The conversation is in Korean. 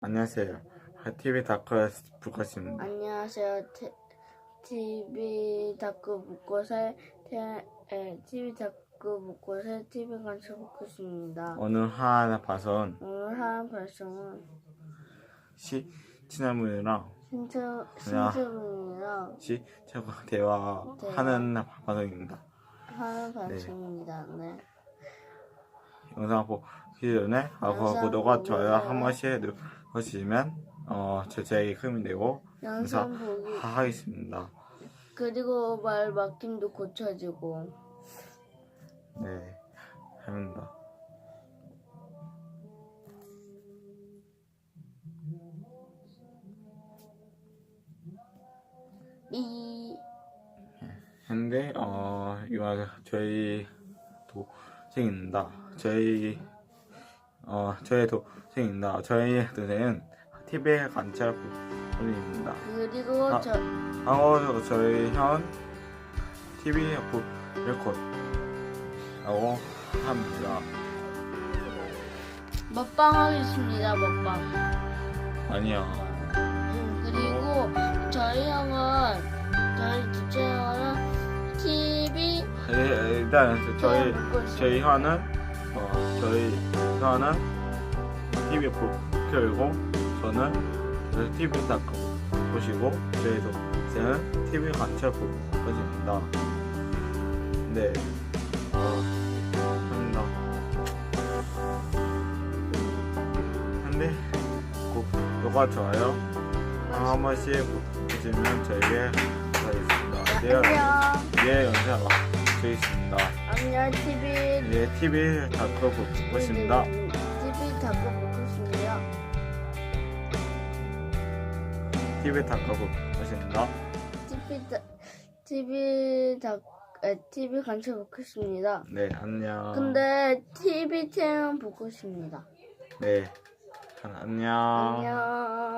안녕하세요. TV 다크 불꽃입니다. 안녕하세요. 테, TV 다크 북꽃의 테, 에, TV 다크 북꽃의 TV 관찰 북꽃입니다. 오늘 하나 봐선 오늘 한 발송은 시 신청 야. 신청이랑 시 최고 대화하는 방송입니다. 하는 발송입니다. 네. 영상 보기 전에 하고 구독과 좋아요 한 번씩 누르시면 어 제작이 큰 되고 영상 보기 하겠습니다. 그리고 말 막힘도 고쳐지고 네, 합니다. 이 근데 어 이거 저희 동생입니다. 저희 어 저희 동생입니다. 저희 동생은 TV에 관찰 부분입니다. 그리고 아. 저 하고 저희 현 TV 레코드 하고 합니다. 먹방 하겠습니다. 먹방. 아니야. 음, 그리고 저희 형은 저희 둘째 형은 TV 예, 일단 저희. 저희 현은 어 저희 현은 TV 보 켜고 저는 저희 TV 딱 보시고 저희 동생은 TV 관찰 보고 것입니다. 네. 어, 합니다. 근데 구독과 좋아요 한 번씩 보시면 저에게 감사하겠습니다. 네, 안녕. 예, 영상 되겠습니다. 안녕 TV. 예, TV 다크 보고 있습니다. TV 다고 보고 있습니다. TV 다크 보고 있습니다. TV 다 TV 다 에, TV 관찰 보고 있습니다. 네, 안녕. 근데 TV 태양 보고 있습니다. 네, 안녕. 안녕.